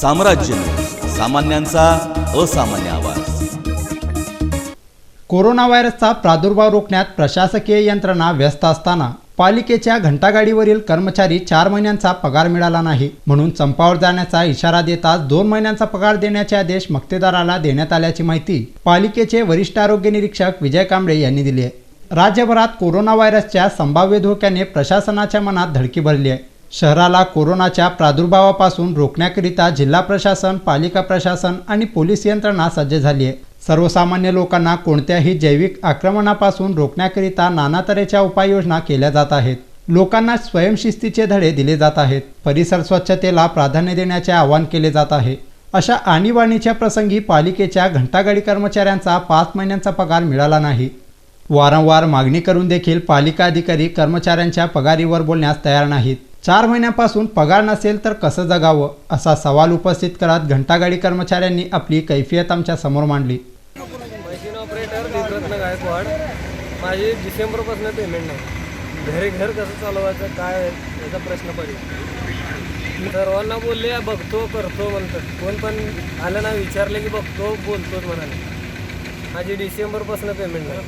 साम्राज्य सामान्यांचा असामान्य आवाज. कोरोना व्हायरसचा प्रादुर्भाव रोखण्यात प्रशासकीय यंत्रणा व्यस्त असताना पालिकेच्या घंटागाडीवरील कर्मचारी चार महिन्यांचा पगार मिळाला नाही म्हणून संपावर जाण्याचा इशारा देताच दोन महिन्यांचा पगार देण्याचे आदेश मक्तेदाराला देण्यात आल्याची माहिती पालिकेचे वरिष्ठ आरोग्य निरीक्षक विजय कांबळे यांनी दिली आहे. राज्यभरात कोरोना व्हायरसच्या संभाव्य धोक्याने प्रशासनाच्या मनात धडकी भरली आहे. शहराला कोरोनाच्या प्रादुर्भावापासून रोखण्याकरिता जिल्हा प्रशासन पालिका प्रशासन आणि पोलीस यंत्रणा सज्ज झाली आहे. सर्वसामान्य लोकांना कोणत्याही जैविक आक्रमणापासून रोखण्याकरिता नाना तऱ्हेच्या उपाययोजना केल्या जात आहेत. लोकांना स्वयंशिस्तीचे धडे दिले जात आहेत. परिसर स्वच्छतेला प्राधान्य देण्याचे आवाहन केले जात आहे. अशा आणीबाणीच्या प्रसंगी पालिकेच्या घंटागाडी कर्मचाऱ्यांचा पाच महिन्यांचा पगार मिळाला नाही. वारंवार मागणी करून देखील पालिका अधिकारी कर्मचाऱ्यांच्या पगारीवर बोलण्यास तयार नाहीत. चार महिन्यापासून पगार नसेल तर कसं जगावं? असा सवाल उपस्थित करत घंटागाडी कर्मचाऱ्यांनी आपली कैफियत आमच्यासमोर मांडली. मशीन ऑपरेटर गायकवाड माझी डिसेंबरपासून पेमेंट नाही. घरी घर कसं चालवायचं काय याचा प्रश्न पडेल. सर्वांना बोलले बघतो करतो म्हणतात. कोण पण आलं ना विचारले की बघतो बोलतोच म्हणाले माझी डिसेंबरपासून पेमेंट नाही.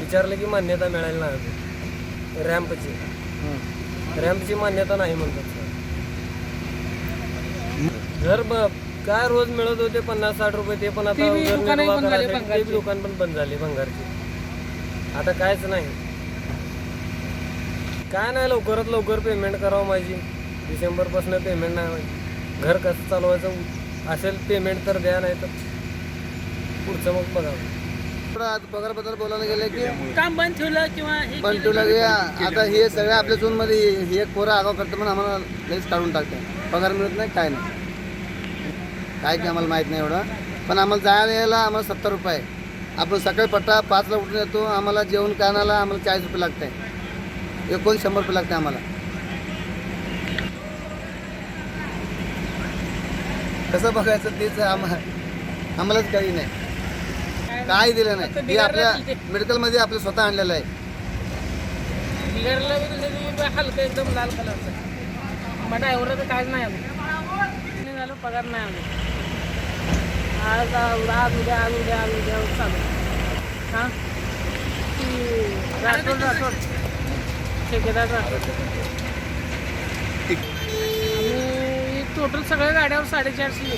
विचारले की मान्यता मिळायला नाही रॅम्पची. रॅम्पची मान्यता नाही म्हणतात घर काय रोज मिळत होते पन्नास साठ रुपये ते पण आता उदरनिर्वाह करायसाठी ते बी दुकान पण बंद झाले भंगारची. आता कायच नाही. काय नाही लवकरात लवकर पेमेंट करावं माझी. डिसेंबरपासून पेमेंट नाही माझी घर कसं चालवायचं असेल पेमेंट तर द्या नाही तर पुढचं मग बघावं. आज पगारबद्दल बोलायला गेले की काम बंद ठेवलं किंवा हे पण तुला हे आता हे सगळं आपल्या झोनमध्ये हे एक पोरं आगाव करतं पण आम्हाला लगेच काढून टाकतं पगार मिळत नाही काय नाही. काय की आम्हाला माहीत नाही एवढं. पण आम्हाला जायला यायला आम्हाला सत्तर रुपये आहे. आपण सकाळी पट्टा पाचला उठून येतो आम्हाला जेवण कानाला आम्हाला चाळीस रुपये लागत आहे एकोण शंभर रुपये लागते आम्हाला. कसं बघायचं तेच आम्हाला आम्हालाच काही नाही. काय दिलं नाही. हे आपल्या मेडिकलमध्ये आपलं स्वतः आणलेलं आहे. बिघडलं हलकं एकदम लाल कलरचं. ड्रायव्हरचं काहीच नाही आलं. झालं पगार नाही आलं. आज आज आज उद्या आज उद्या आज उद्या चालू. हां? ती राठोड राठोड. ठेकेदार राठोड. आणि टोटल सगळ्या गाड्यावर साडेचारशे.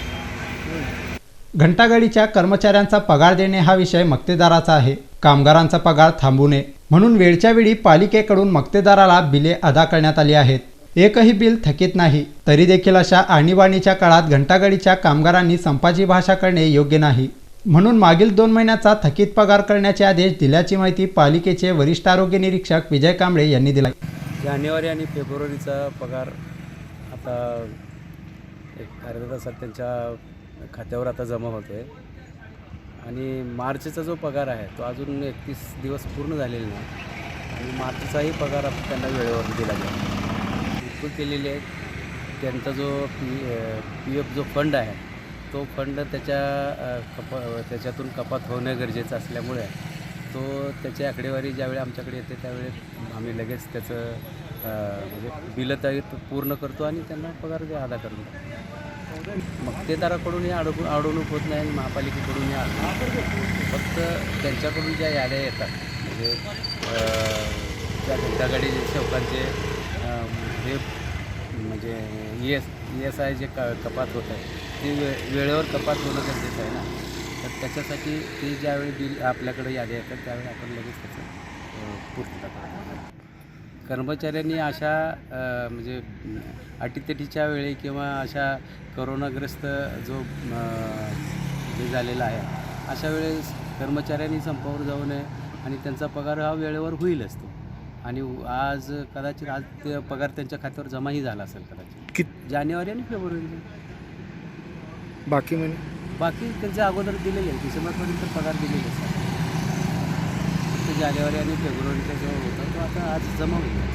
घंटागाडीच्या कर्मचाऱ्यांचा पगार देणे हा विषय मक्तेदाराचा आहे. कामगारांचा पगार थांबू नये म्हणून वेळच्या वेळी पालिकेकडून मक्तेदाराला बिले अदा करण्यात आली आहेत. एकही बिल थकीत नाही. तरी देखील अशा आणीबाणीच्या काळात घंटागाडीच्या कामगारांनी संपाची भाषा करणे योग्य नाही. म्हणून मागील दोन महिन्याचा थकीत पगार करण्याचे आदेश दिल्याची माहिती पालिकेचे वरिष्ठ आरोग्य निरीक्षक विजय कांबळे यांनी दिला जानेवारी आणि फेब्रुवारीचा पगार आता एक अर्धा तासात त्यांच्या खात्यावर आता जमा होतो आहे आणि मार्चचा जो पगार आहे तो अजून एकतीस दिवस पूर्ण झालेला नाही. आणि मार्चचाही पगार आपण त्यांना वेळेवर दिला गेला बिलकुल केलेले त्यांचा जो पी पी एफ जो फंड आहे तो फंड त्याच्या कपा कप त्याच्यातून कपात होणं गरजेचं असल्यामुळे तो त्याची आकडेवारी ज्यावेळी आमच्याकडे येते त्यावेळी आम्ही लगेच त्याचं म्हणजे बिलं तरी पूर्ण करतो आणि त्यांना पगार अदा करतो. मक्तेदाराकडून अडवून अडवणूक होत नाही आणि महापालिकेकडून अडवणूक फक्त त्यांच्याकडून ज्या याद्या येतात म्हणजे त्या घंटागाडी सेवकांचे हे म्हणजे ई एस एस आय जे क कपात होत आहे ते वे वेळेवर कपात होणं गरजेचं आहे ना? तर त्याच्यासाठी ते ज्यावेळी बिल आपल्याकडे याद्या येतात त्यावेळी आपण लगेच त्याचं पूर्तता करतो कर्मचाऱ्यांनी अशा म्हणजे अटीतटीच्या वेळी किंवा अशा करोनाग्रस्त जो हे झालेला आहे अशा वेळेस कर्मचाऱ्यांनी संपावर जाऊ नये आणि त्यांचा पगार हा वेळेवर होईलच तो आणि आज कदाचित आज ते पगार त्यांच्या खात्यावर जमाही झाला असेल कदाचित. कित जानेवारी आणि फेब्रुवारी. बाकी महिने बाकी त्यांच्या अगोदर दिले गेले डिसेंबरपर्यंत पगार दिलेले असतात जानेवारी आणि फेब्रुवारीचा जो होता तो आता आज जमा होईल.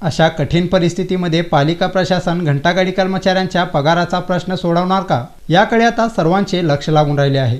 अशा कठीण परिस्थितीमध्ये पालिका प्रशासन घंटागाडी कर्मचाऱ्यांच्या पगाराचा प्रश्न सोडवणार का? याकडे आता सर्वांचे लक्ष लागून राहिले आहे.